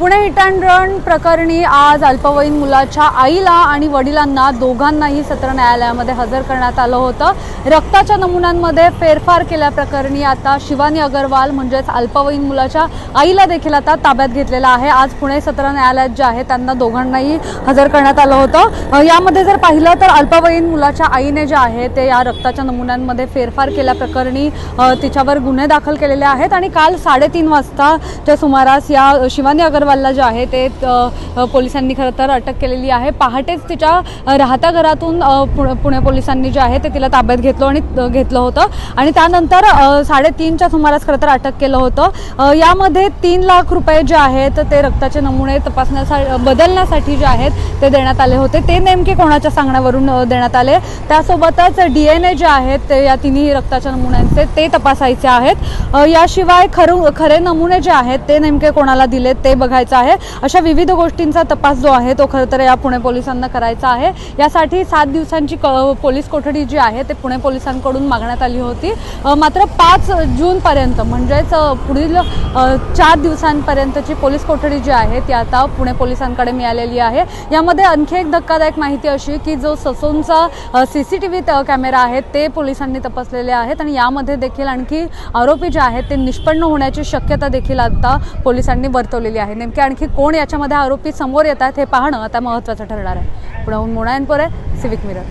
Pune hit and run प्रकरणी आज अल्पवयीन मुलाच्या आईला आणि वडिलांना दोघांनाही सत्र न्यायालयामध्ये हजर करण्यात आलं होतं. रक्ताच्या नमुन्यांमध्ये फेरफार केल्याप्रकरणी आता शिवानी अगरवाल म्हणजेच अल्पवयीन मुलाच्या आईला देखील आता ताब्यात घेतलेला आहे. आज पुणे सत्र न्यायालयात जे आहे त्यांना दोघांनाही हजर करण्यात आलं होतं. यामध्ये जर पाहिलं तर अल्पवयीन मुलाच्या आईने जे आहे ते या रक्ताच्या नमुन्यांमध्ये फेरफार केल्याप्रकरणी तिच्यावर गुन्हे दाखल केलेले आहेत. आणि काल साडेतीन वाजताच्या सुमारास या शिवानी अगरवाल अग्रवालला जे आहे ते पोलिसांनी खरं तर अटक केलेली आहे. पहाटेच तिच्या राहत्या घरातून पुणे पोलिसांनी जे आहे ते तिला ताब्यात घेतलं आणि घेतलं होतं. आणि त्यानंतर साडेतीनच्या सुमारास खरं तर अटक केलं होतं. यामध्ये तीन लाख रुपये जे आहेत ते रक्ताचे नमुने तपासण्यासाठी बदलण्यासाठी जे आहेत ते देण्यात आले होते. ते नेमके कोणाच्या सांगण्यावरून देण्यात आले? त्यासोबतच डी एन ए जे आहेत ते या तिन्ही रक्ताच्या नमुन्यांचे ते तपासायचे आहेत. याशिवाय खरू खरे नमुने जे आहेत ते नेमके कोणाला दिलेत ते बघायचं आहे. अशा विविध गोष्टींचा तपास जो आहे तो खरं तर या पुणे पोलिसांना करायचा आहे. यासाठी सात दिवसांची क पोलीस कोठडी जी आहे ते पुणे पोलिसांकडून मागण्यात आली होती. मात्र पाच जूनपर्यंत म्हणजेच पुढील चार दिवसांपर्यंतची पोलीस कोठडी जी आहे ती आता पुणे पोलिसांकडे मिळालेली आहे. यामध्ये आणखी एक धक्कादायक माहिती अशी की जो ससूनचा C C T V camera आहे ते पोलिसांनी तपासलेले आहेत आणि यामध्ये देखील आणखी आरोपी जे आहेत ते निष्पन्न होण्याची शक्यता देखील आता पोलिसांनी वर्तवलेली आहे. नेमके आणखी कोण याच्यामध्ये आरोपी समोर येतात हे पाहणं आता महत्त्वाचं ठरणार आहे. पुण्याहून आहे सिविक मिरर